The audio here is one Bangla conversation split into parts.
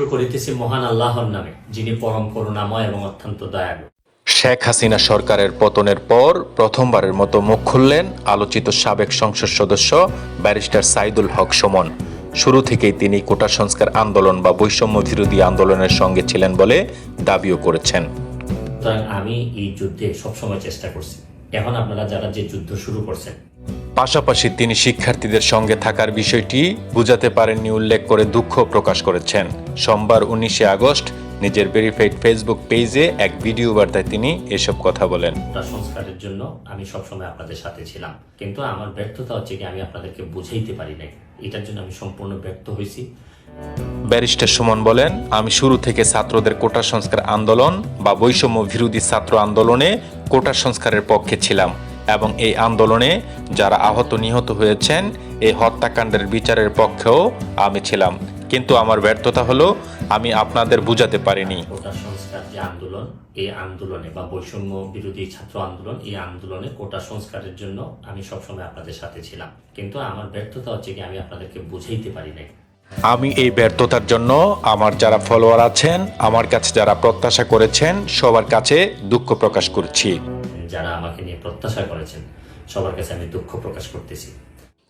শুরু করিতেছি মহান আল্লাহর নামে যিনি পরম করুণাময় এবং অত্যন্ত দয়ালু। শেখ হাসিনা সরকারের পতনের পর প্রথমবারের মতো মুখ খুললেন আলোচিত সাবেক সংসদ সদস্য ব্যারিস্টার সাইদুল হক সুমন। শুরু থেকেই তিনি কোটা সংস্কার আন্দোলন বা বৈষম্য বিরোধী আন্দোলনের সঙ্গে ছিলেন বলে দাবিও করেছেন। আমি এই যুদ্ধে সবসময় চেষ্টা করছি। এখন আপনারা যারা যে যুদ্ধ শুরু করছেন পাশাপাশি তিনি শিক্ষার্থীদের সঙ্গে থাকার বিষয়টি বুঝাতে পারেননি উল্লেখ করে দুঃখ প্রকাশ করেছেন। সোমবার উনিশে আগস্ট নিজের ভেরিফাইড ফেসবুক পেজে এক ভিডিও বার্তায় তিনি এসব কথা বলেন। তার সংস্কারের জন্য আমি সবসময় আপনাদের সাথে ছিলাম। কিন্তু আমার ব্যর্থতা হচ্ছে কি আমি আপনাদেরকে বুঝাইতে পারি নাই। এটার জন্য আমি সম্পূর্ণ ব্যর্থ হয়েছি। ব্যারিস্টার সুমন বলেন আমি শুরু থেকে ছাত্রদের কোটা সংস্কার আন্দোলন বা বৈষম্য বিরোধী ছাত্র আন্দোলনে কোটা সংস্কারের পক্ষে ছিলাম। এবং এই আন্দোলনে যারা আহত নিহত হয়েছেন এই হত্যাকাণ্ডের বিচারের পক্ষেও আমি ছিলাম। কিন্তু আমার ব্যর্থতা হলো আমি আপনাদের বুঝাতে পারিনি। কোটা সংস্কার যে আন্দোলন এই আন্দোলনে বা বৈষম্য বিরোধী ছাত্র আন্দোলন এই আন্দোলনে কোটা সংস্কারের জন্য আমি সবসময় আপনাদের সাথে ছিলাম। কিন্তু আমার ব্যর্থতা হচ্ছে কি আমি আপনাদেরকে বুঝাইতে পারি নাই। আমি এই ব্যর্থতার জন্য আমার যারা ফলোয়ার আছেন আমার কাছে যারা প্রত্যাশা করেছেন সবার কাছে দুঃখ প্রকাশ করছি। যারা আমাকে নিয়ে প্রত্যাশা করেছেন, সবার কাছে আমি দুঃখ প্রকাশ করতেছি।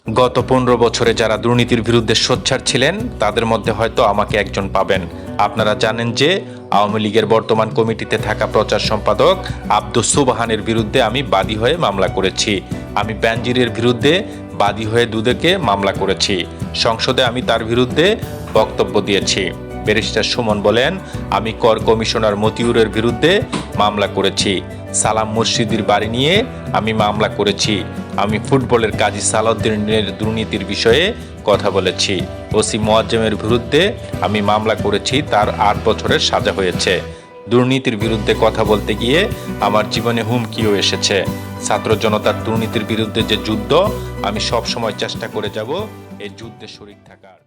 গত পনেরো বছরে যারা দুর্নীতির বিরুদ্ধে সোচ্চার ছিলেন, তাদের মধ্যে হয়তো আমাকে একজন পাবেন। আপনারা জানেন যে আওয়ামী লীগের বর্তমান কমিটিতে থাকা প্রচার সম্পাদক আব্দুস সুবাহানের বিরুদ্ধে আমি বাদী হয়ে মামলা করেছি। আমি ব্যানজিরের বিরুদ্ধে বাদী হয়ে দুদেকে মামলা করেছি। সংসদে আমি তার বিরুদ্ধে বক্তব্য দিয়েছি। ব্যারিস্টার সুমন বলেন, আমি কর কমিশনার মতিউরের বিরুদ্ধে মামলা করেছি। সালাম মুর্শিদির বাড়ি নিয়ে আমি মামলা করেছি। আমি ফুটবলের কাজী সালাউদ্দিনের দুর্নীতির বিষয়ে কথা বলেছি। ওসি মোয়াজ্জেমের বিরুদ্ধে আমি মামলা করেছি, তার আট বছরের সাজা হয়েছে। দুর্নীতির বিরুদ্ধে কথা বলতে গিয়ে আমার জীবনে হুমকিও এসেছে। ছাত্র জনতার দুর্নীতির বিরুদ্ধে যে যুদ্ধ, আমি সব সময় চেষ্টা করে যাব এই যুদ্ধে শরিক থাকার।